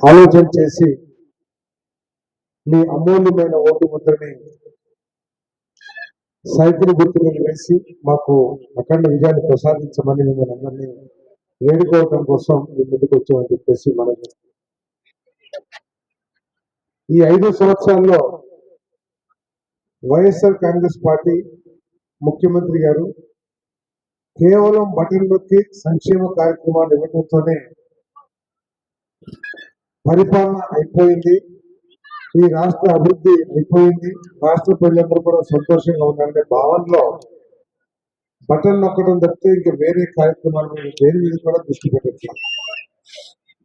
ఆలోచన చేసి మీ అమూల్యమైన ఓటు ముద్రని సైకిల్ గుర్తు మీద వేసి మాకు అఖండ విజయాన్ని ప్రసాదించమని మిమ్మల్ని అందరినీ వేడుకోవడం కోసం మీ ముందుకు వచ్చామని చెప్పేసి మనం ఈ ఐదు సంవత్సరాల్లో వైఎస్ఆర్ కాంగ్రెస్ పార్టీ ముఖ్యమంత్రి గారు కేవలం బటన్ నొక్కి సంక్షేమ కార్యక్రమాలు ఇవ్వడంతోనే పరిపాలన అయిపోయింది. ఈ రాష్ట్ర అభివృద్ధి అయిపోయింది. రాష్ట్ర ప్రజలందరూ కూడా సంతోషంగా ఉన్నారనే భావనలో బటన్ నొక్కడం తప్పితే ఇంకా వేరే కార్యక్రమాలు దేని మీద కూడా దృష్టి పెట్టచ్చు.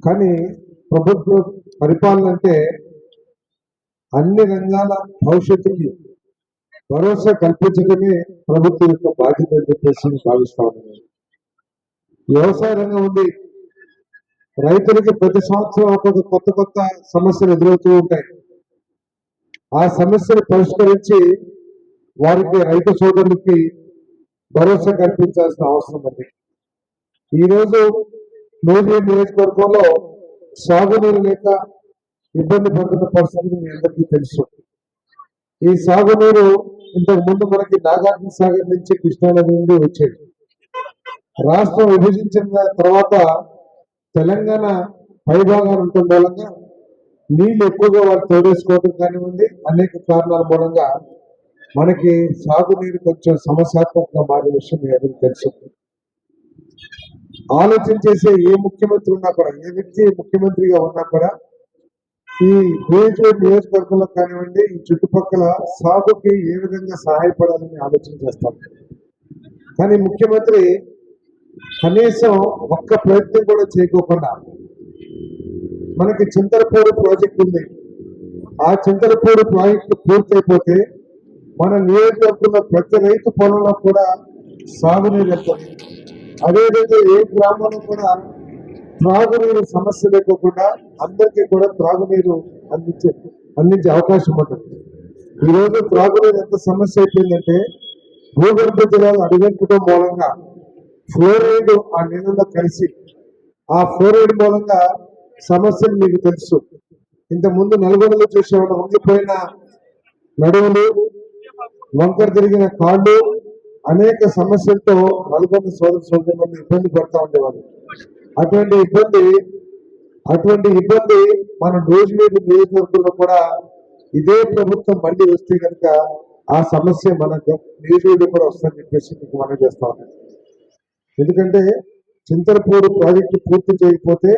కానీ ప్రభుత్వ పరిపాలన అంటే అన్ని రంగాల భవిష్యత్తుకి భరోసా కల్పించడమే ప్రభుత్వం యొక్క బాధ్యత అని చెప్పేసి భావిస్తా ఉన్నాను. వ్యవసాయ రంగం ఉంది. రైతులకి ప్రతి సంవత్సరం ఒక్కొక్క కొత్త కొత్త సమస్యలు ఎదురవుతూ ఉంటాయి. ఆ సమస్యను పరిష్కరించి వారికి రైతు సోదరులకి భరోసా కల్పించాల్సిన అవసరం ఉంది. ఈరోజు నూజివీ నియోజకవర్గంలో సాగునీరు లేక ఇబ్బంది పడుతున్న పరిస్థితి మీ అందరికీ తెలుసు. ఈ సాగునీరు ఇంతకు ముందు మనకి నాగార్జున సాగర్ నుంచి కృష్ణాల నుండి వచ్చేది. రాష్ట్రం విభజించిన తర్వాత తెలంగాణ పైభాగాలు ఉండటం మూలంగా నీళ్ళు ఎక్కువగా వాళ్ళు తోడేసుకోవడం కానివ్వండి అనేక కారణాల మూలంగా మనకి సాగునీరు కొంచెం సమస్యాత్మకంగా మారే విషయం ఎవరికి తెలుసు. ఆలోచన చేసే ఏ ముఖ్యమంత్రి ఉన్నా కూడా ఏ వ్యక్తి ముఖ్యమంత్రిగా ఉన్నా కూడా ఈ నియోజకవర్గ నియోజకవర్గంలో కానివ్వండి ఈ చుట్టుపక్కల సాగుకి ఏ విధంగా సహాయపడాలని ఆలోచన చేస్తాం. కానీ ముఖ్యమంత్రి కనీసం ఒక్క ప్రయత్నం కూడా చేయకోకుండా మనకి చింతలపూడి ప్రాజెక్ట్ ఉంది. ఆ చింతలపూడి ప్రాజెక్టు పూర్తయిపోతే మన నియోజకవర్గంలో ప్రతి రైతు పొలంలో కూడా సాగునీరు వెళ్తుంది అదేవిధంగా ఏ గ్రామంలో కూడా త్రాగునీరు సమస్య లేకోకుండా అందరికీ కూడా త్రాగునీరు అందించే అందించే అవకాశం ఉంటుంది. ఈరోజు త్రాగునీరు ఎంత సమస్య అయిపోయిందంటే భూగర్భ జలాలు అడుగంటడం మూలంగా ఫ్లోరైడ్ ఆ నీళ్ళలో కలిసి ఆ ఫ్లోరైడ్ మూలంగా సమస్యలు మీకు తెలుసు. ఇంత ముందు నల్గొండలో చూసేవాళ్ళు వంగిపోయిన నడువులు వంకర తిరిగిన కాళ్ళు అనేక సమస్యలతో నల్గొండ సోదర సోదరులను ఇబ్బంది పడతా ఉండేవారు అటువంటి ఇబ్బంది అటువంటి ఇబ్బంది మన రోజులేని నియోజకవర్గంలో కూడా ఇదే ప్రభుత్వం మళ్ళీ వస్తే కనుక ఆ సమస్య మన నియోజకవర్గం కూడా వస్తుందని చెప్పేసి మీకు మనం చేస్తా ఉన్నాం ఎందుకంటే చింతలపూరు ప్రాజెక్టు పూర్తి చేయకపోతే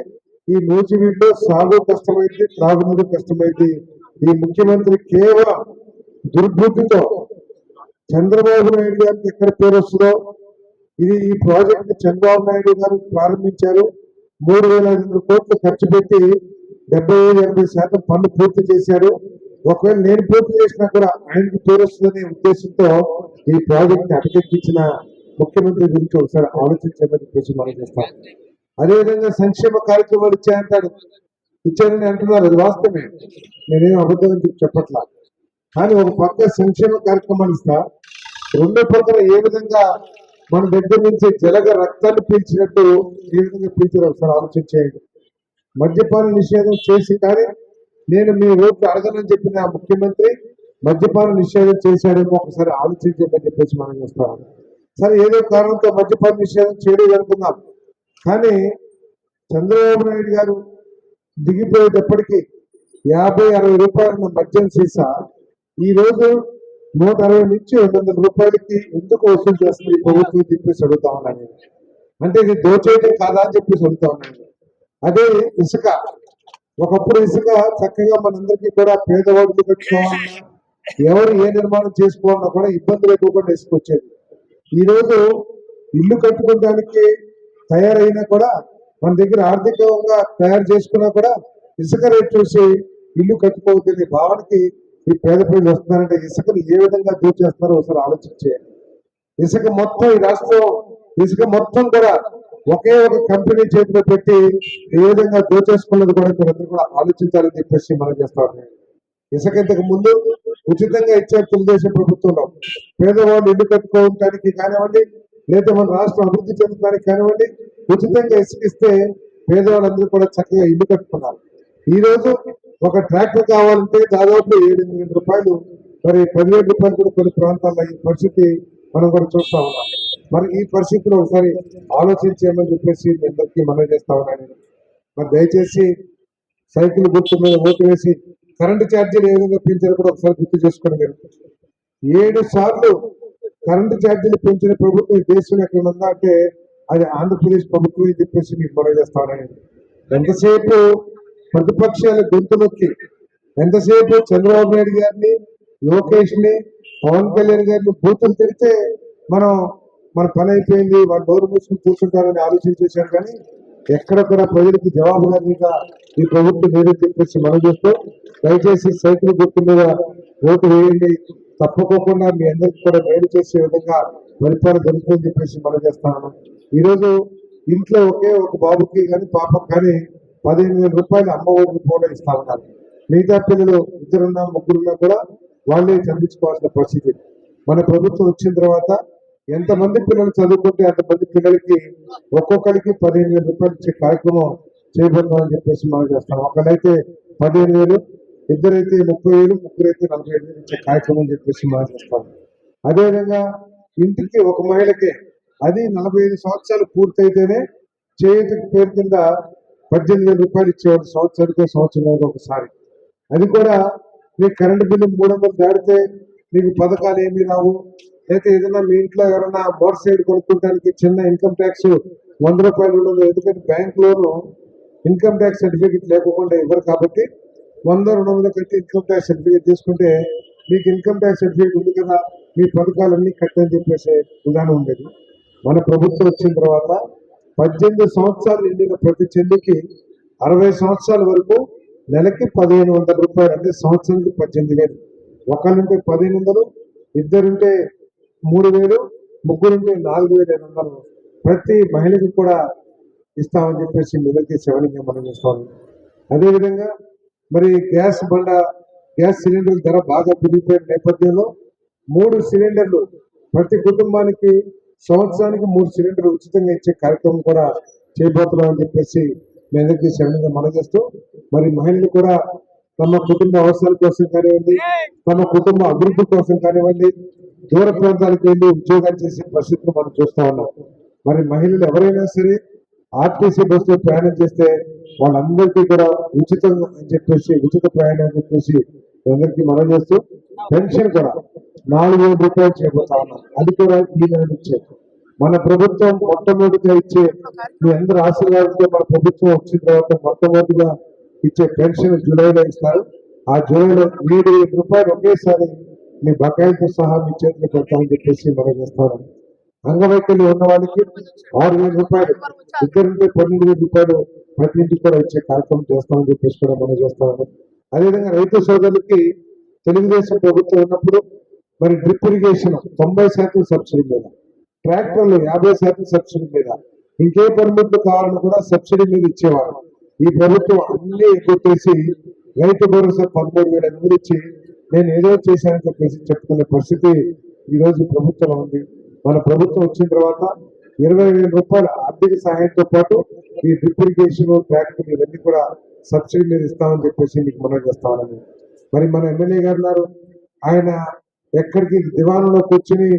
ఈ నూజివీడులో సాగు కష్టమైంది త్రాగునీరు కష్టమైంది. ఈ ముఖ్యమంత్రి కేవలం దుర్బుద్ధితో చంద్రబాబు నాయుడు గారికి ఎక్కడ పేరు వస్తుందో ఇది ఈ ప్రాజెక్ట్ చంద్రబాబు నాయుడు గారు ప్రారంభించారు. మూడు వేల ఐదు వందల కోట్లు ఖర్చు పెట్టి డెబ్బై ఐదు ఎనభై శాతం పనులు పూర్తి చేశారు. ఒకవేళ నేను పూర్తి చేసినా కూడా ఆయనకు పేరు వస్తుందనే ఉద్దేశంతో ఈ ప్రాజెక్ట్ అటకెక్కించిన ముఖ్యమంత్రి గురించి ఒకసారి ఆలోచించమని చెప్పేసి మనం చేస్తాం. అదేవిధంగా సంక్షేమ కార్యక్రమాలు ఇచ్చాయంటాడు ఇచ్చారని అంటున్నారు. అది వాస్తవమే. నేనేం అబద్ధం అని చెప్పట్లా. కానీ ఒక పక్క సంక్షేమ కార్యక్రమాలు ఇస్తా. రెండో పక్కన ఏ విధంగా మన దగ్గర నుంచి జలగ రక్తాన్ని పీల్చినట్టు ఏ విధంగా పీల్చారు ఒకసారి ఆలోచించేయండి. మద్యపాన నిషేధం చేసి కానీ నేను మీ ఓట్లు అడగనని చెప్పిన ఆ ముఖ్యమంత్రి మద్యపాన నిషేధం చేశాడేమో ఒకసారి ఆలోచించమని చెప్పేసి మనం చేస్తాం. సరే ఏదో కారణంతో మద్యపాన నిషేధం చేయడం అనుకున్నాం కానీ చంద్రబాబు నాయుడు గారు దిగిపోయేటప్పటికీ యాభై అరవై రూపాయల మద్యం సీసా ఈరోజు నూట అరవై నుంచి రెండు వందల రూపాయలకి ఎందుకు వసూలు చేస్తుంది ఈ ప్రభుత్వం చెప్పేసి అడుగుతా ఉన్నాను అంటే ఇది దోచేయటం కాదా అని చెప్పేసి అడుగుతా ఉన్నాను అదే ఇసుక. ఒకప్పుడు ఇసుక చక్కగా మనందరికీ కూడా పేదవాళ్ళు పెట్టుకోవాలన్నా ఎవరు ఏ నిర్మాణం చేసుకోవాలన్నా కూడా ఇబ్బందులు లేకుండా ఇసుక ఈరోజు ఈ రోజు ఇల్లు కట్టుకోవడానికి తయారైనా కూడా మన దగ్గర ఆర్థికంగా తయారు చేసుకున్నా కూడా ఇసుక రేట్ చూసి ఇల్లు కట్టుకోవద్దని భావనకి ఈ పేద ప్రజలు వస్తున్నారంటే ఇసుకను ఏ విధంగా దూచేస్తారో ఒకసారి ఆలోచించేయాలి ఇసుక మొత్తం ఈ రాష్ట్రం ఇసుక మొత్తం కూడా ఒకే ఒక కంపెనీ చేతిలో పెట్టి ఏ విధంగా దోచేసుకున్నది కూడా మీరందరూ కూడా ఆలోచించాలని చెప్పేసి మనం చేస్తా ఇసుక ఇంతకు ముందు ఉచితంగా ఇచ్చే తెలుగుదేశం ప్రభుత్వంలో పేదవాళ్ళు ఇల్లు కట్టుకోవడానికి కానివ్వండి లేదా మన రాష్ట్రం అభివృద్ధి చెందడానికి కానివ్వండి ఉచితంగా ఇసుకిస్తే పేదవాళ్ళందరూ కూడా చక్కగా ఇల్లు కట్టుకున్నారు. ఈ రోజు ఒక ట్రాక్టర్ కావాలంటే దాదాపు ఏడెనిమిది వేల రూపాయలు మరి పదివేల రూపాయలు కూడా కొన్ని ప్రాంతాల్లో ఈ పరిస్థితి మనం కూడా చూస్తా ఉన్నాం. మరి ఈ పరిస్థితిలో ఒకసారి ఆలోచించేయమని చెప్పేసి అందరికీ మనం చేస్తా ఉన్నాను. మరి దయచేసి సైకిల్ గుర్తు మీద ఓటు వేసి కరెంటు ఛార్జీలు ఏ విధంగా పెంచారో కూడా ఒకసారి గుర్తు చేసుకోండి మీరు. ఏడు సార్లు కరెంటు ఛార్జీలు పెంచిన ప్రభుత్వం ఈ దేశంలో ఎక్కడ ఉందా అంటే అది ఆంధ్రప్రదేశ్ ప్రభుత్వం అని చెప్పేసి మీకు మనం చేస్తా ఎంతసేపు ప్రతిపక్షాల గొంతులొక్కి ఎంతసేపు చంద్రబాబు నాయుడు గారిని లోకేష్ని పవన్ కళ్యాణ్ గారిని బూతులు తిడితే మనం మన పని అయిపోయింది వాళ్ళు డోర్ మూసుకుని కూర్చుంటారని ఆలోచన చేశారు కానీ ఎక్కడ కూడా ప్రజలకు జవాబుదారీగా ఈ ప్రభుత్వం నేను చెప్పేసి మనం చూస్తూ దయచేసి సైకిల్ గుర్తు మీద ఓటు వేయండి. తప్పకోకుండా మీ అందరికీ కూడా మేలు చేసే విధంగా పరిపాలన జరుగుతుందని చెప్పేసి మనం చేస్తాను ఈరోజు ఇంట్లో ఒకే ఒక బాబుకి కానీ పాపకి కానీ పదిహేను వేల రూపాయలు అమ్మ ఒడికి కూడా ఇస్తా ఉన్నారు. మిగతా పిల్లలు ఇద్దరున్నా ముగ్గురున్నా కూడా వాళ్ళే చదివించుకోవాల్సిన పరిస్థితి. మన ప్రభుత్వం వచ్చిన తర్వాత ఎంతమంది పిల్లలు చదువుకుంటే అంతమంది పిల్లలకి ఒక్కొక్కరికి పదిహేను వేల రూపాయలు ఇచ్చే కార్యక్రమం చేయబోతున్నామని చెప్పేసి మనం చేస్తాం ఒకరైతే పదిహేను వేలు ఇద్దరైతే ముప్పై వేలు ముగ్గురైతే నలభై ఐదు వేలు ఇచ్చే కార్యక్రమం అని చెప్పేసి మనం అదేవిధంగా ఇంటికి ఒక మహిళకి అది నలభై ఐదు సంవత్సరాలు పూర్తయితేనే చేతికి పేరు కింద పద్దెనిమిది వేల రూపాయలు ఇచ్చేవారు సంవత్సరానికి సంవత్సరం ఒకసారి. అది కూడా మీ కరెంటు బిల్లు మూడు వందలు దాడితే మీకు పథకాలు ఏమీ రావు. అయితే ఏదైనా మీ ఇంట్లో ఎవరైనా మోటార్ సైడ్ కొనుక్కోవడానికి చిన్న ఇన్కమ్ ట్యాక్స్ వంద రూపాయలు ఉండదు. ఎందుకంటే bank loan income tax certificate లేకుండా ఇవ్వరు కాబట్టి వంద రెండు వందలు కట్టి ఇన్కమ్ ట్యాక్స్ సర్టిఫికేట్ తీసుకుంటే మీకు ఇన్కమ్ ట్యాక్స్ సర్టిఫికేట్ ఉంది కదా మీ పథకాలన్నీ కట్టని చెప్పేసే విధానం ఉండేది. మన ప్రభుత్వం వచ్చిన తర్వాత పద్దెనిమిది సంవత్సరాలు నిండిన ప్రతి చెల్లికి అరవై సంవత్సరాల వరకు నెలకి పదిహేను వందల రూపాయలు అంటే సంవత్సరానికి పద్దెనిమిది వేలు. ఒకళ్ళుంటే పదిహేను వందలు ఇద్దరుంటే మూడు వేలు ముగ్గురుంటే నాలుగు వేల ఐదు వందలు. ప్రతి మహిళకి కూడా ఇస్తామని చెప్పేసి నిలకి శివలింగం మనం ఇస్తాము అదేవిధంగా మరి గ్యాస్ బండ గ్యాస్ సిలిండర్ ధర బాగా పెరిగిపోయిన నేపథ్యంలో మూడు సిలిండర్లు ప్రతి కుటుంబానికి సంవత్సరానికి మూడు సిలిండర్లు ఉచితంగా ఇచ్చే కార్యక్రమం కూడా చేయబోతున్నాం అని చెప్పేసి మీ అందరికీ శ్రమంగా మనం చేస్తూ మరి మహిళలు కూడా తమ కుటుంబ అవసరాల కోసం కానివ్వండి తమ కుటుంబ అభివృద్ధి కోసం కానివ్వండి దూర ప్రాంతాలకు వెళ్ళి ఉద్యోగాలు చేసే పరిస్థితులు మనం చూస్తూ ఉన్నాం. మరి మహిళలు ఎవరైనా సరే ఆర్టీసీ బస్సులో ప్రయాణం చేస్తే వాళ్ళందరికీ కూడా ఉచితం అని చెప్పేసి ఉచిత ప్రయాణం అని చెప్పేసి మీ అందరికీ మనం చేస్తూ పెన్షన్ కూడా నాలుగు వేల రూపాయలు చేయబోతా ఉన్నాం. అది కూడా ఈ నెల నుంచే. మన ప్రభుత్వం మొట్టమొదటిగా ఇచ్చే మీ అందరి ఆశీర్వాదంతో మన ప్రభుత్వం వచ్చిన తర్వాత మొట్టమొదటిగా ఇచ్చే పెన్షన్ జూలైలో ఇస్తారు. ఆ జూలైలో ఏడు రూపాయలు ఒకేసారి మీ బకాయిలతో సహా మీ చేతిలో పెడతామని చెప్పేసి మనం చేస్తాను అంగవైకల్యం ఉన్న వాళ్ళకి ఆరు వేల రూపాయలు. ఇద్దరుంటే పన్నెండు వేల రూపాయలు ప్రతి ఇంటికి కూడా ఇచ్చే కార్యక్రమం చేస్తామని చెప్పేసి కూడా మనం చేస్తాము. అదేవిధంగా రైతు సోదరులకి తెలుగుదేశం ప్రభుత్వం ఉన్నప్పుడు మరి డ్రిప్ ఇరిగేషన్ తొంభై శాతం సబ్సిడీ మీద ట్రాక్టర్లు యాభై శాతం సబ్సిడీ మీద ఇంకే పనిముట్లు కావాలని కూడా సబ్సిడీ మీద ఇచ్చేవారు. ఈ ప్రభుత్వం అన్ని ఎగ్గొట్టేసి రైతు భరోసా పదమూడు వేల ఎనిమిది ఇచ్చి నేను ఏదో చేశానని చెప్పేసి చెప్పుకునే పరిస్థితి ఈరోజు ప్రభుత్వంలో ఉంది. మన ప్రభుత్వం వచ్చిన తర్వాత ఇరవై వేల రూపాయల ఆర్థిక సహాయంతో పాటు ఈ డ్రిప్ ఇరిగేషన్ ట్రాక్టర్ ఇవన్నీ కూడా సబ్సిడీ మీద ఇస్తామని చెప్పేసి మీకు మనం చేస్తామని మరి మన ఎమ్మెల్యే గారు ఉన్నారు. ఆయన ఎక్కడికి దివాణంలో కూర్చుని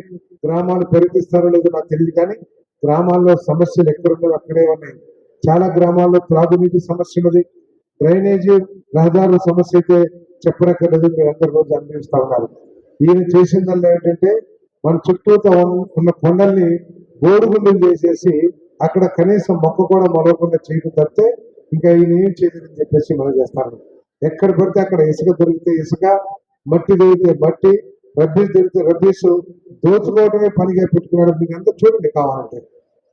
గ్రామాలు పరిపిస్తారో లేదో నాకు తెలియదు కానీ గ్రామాల్లో సమస్యలు ఎక్కడున్నాయో అక్కడే ఉన్నాయి. చాలా గ్రామాల్లో త్రాగునీటి సమస్య ఉన్నది. డ్రైనేజీ రహదారుల సమస్య అయితే చెప్పనక్కర్లేదు. మీరు అందరి రోజు అనుభవిస్తా ఉన్నారు. ఈయన చేసిందల్లా ఏంటంటే మన చుట్టూతో ఉన్న- కొండల్ని బోరుగుండలు చేసేసి అక్కడ కనీసం మొక్క కూడా మొలవకుండా చేయడం తప్పితే ఇంకా ఈయన ఏం చేయలేదని చెప్పేసి మనం చేస్తాను ఎక్కడ పడితే అక్కడ ఇసుక దొరికితే ఇసుక మట్టి దొరికితే మట్టి రబ్బీస్ దొరికితే రబ్బీస్ దోచుకోవడమే పనిగా పెట్టుకున్నాడు. మీకు అంతా చూడండి కావాలంటే.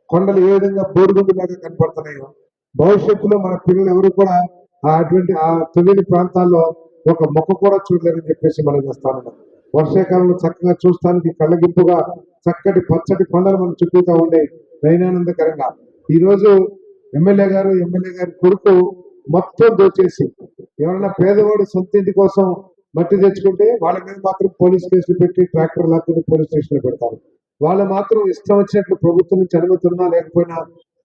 కొండలు ఏ విధంగా బోరుగుండులాగా కనపడుతున్నాయో. భవిష్యత్తులో మన పిల్లలు ఎవరు కూడా ఆ అటువంటి ఆ తెలియని ప్రాంతాల్లో ఒక మొక్క కూడా చూడలేరని చెప్పేసి మనం చేస్తాను వర్షాకాలంలో చక్కగా చూస్తానికి కళ్ళగింపుగా చక్కటి పచ్చటి కొండలు మనం చుట్టూతా ఉండే నయనానందకరంగా ఈరోజు ఎమ్మెల్యే గారు ఎమ్మెల్యే గారి కొడుకు మొత్తం దోచేసి ఎవరైనా పేదవాడు సొంత ఇంటి కోసం మట్టి తెచ్చుకుంటే వాళ్ళ మీద మాత్రం పోలీస్ కేసులు పెట్టి ట్రాక్టర్ లాక్కుని పోలీస్ స్టేషన్లో పెడతారు. వాళ్ళు మాత్రం ఇష్టం వచ్చినట్లు ప్రభుత్వం నుంచి అనుమతి ఉన్నా లేకపోయినా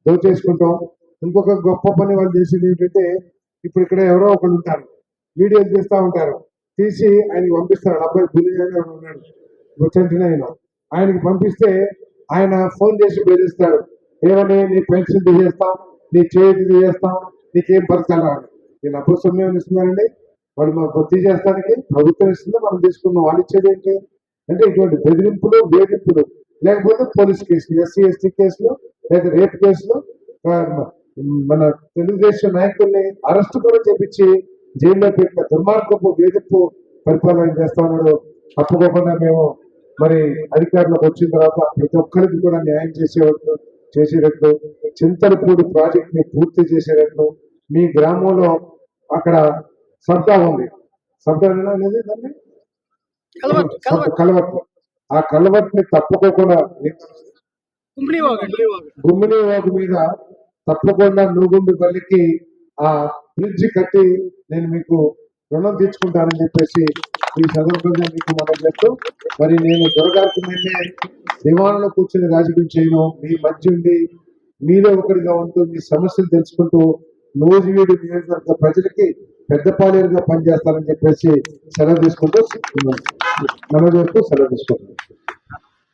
దోచేసుకుంటాం. ఇంకొక గొప్ప పని వాళ్ళు చేసేది ఏంటంటే ఇప్పుడు ఇక్కడ ఎవరో ఒకళ్ళు ఉంటారు. వీడియోలు చేస్తూ ఉంటారు. తీసి ఆయనకి పంపిస్తారు అబ్బాయి బుల్లి ఉన్నాడు. వచ్చిన ఆయన ఆయనకి పంపిస్తే ఆయన ఫోన్ చేసి బెదిరిస్తాడు. ఏమని నీ పెన్షన్ తీసేస్తాం నీ చేతి తీసేస్తాం నీకేం పరిస్థితి రాదు వీళ్ళు అప్పుడు సొమ్యం ఇస్తున్నానండి వాళ్ళు మాకు తీసేస్తానికి ప్రభుత్వం ఇస్తుంది మనం తీసుకున్నాం. వాళ్ళు ఇచ్చేది ఏంటి? అంటే ఇటువంటి బెదిరింపులు వేధింపులు. లేకపోతే పోలీస్ కేసులు ఎస్సీ ఎస్టీ కేసులు లేదా రేపు కేసులు. మన తెలుగుదేశం నాయకుల్ని అరెస్ట్ కూడా చేపించి జైల్లో పెట్టిన దుర్మార్గపు వేధింపు పరిపాలన చేస్తా ఉన్నాడు తప్పకుండా మేము మరి అధికారంలోకి వచ్చిన తర్వాత ప్రతి ఒక్కరికి కూడా న్యాయం చేసేటట్టు చేసేటట్లు చింతలపూడి ప్రాజెక్ట్ని పూర్తి చేసేటట్లు మీ గ్రామంలో అక్కడ సబ్దా ఉంది. సబ్దా అనేది దాన్ని? Culvert culvert. కలవట్ ఆ కలవట్ని తప్పుకోకుండా గుమ్మిని వాగు. మీద తప్పకుండా నూగుండి బల్లికి ఆ బ్రిడ్జ్ కట్టి నేను మీకు రుణం తీర్చుకుంటానని చెప్పేసి ఈ సందర్భంగా మీకు మనం చెప్తూ మరి నేను దొరగారికి నిన్నే దివాణంలో కూర్చొని రాజకీయం చేయను. మీ మధ్య ఉండి మీలో ఒకరిగా ఉంటూ మీ సమస్యలు తెలుసుకుంటూ నూజివీడు నియోజకవర్గ ప్రజలకి పెద్ద పాలేరుగా చెప్పేసి సెలవు తీసుకుంటూ మనం చెప్తూ సెలవు తీసుకుంటున్నాం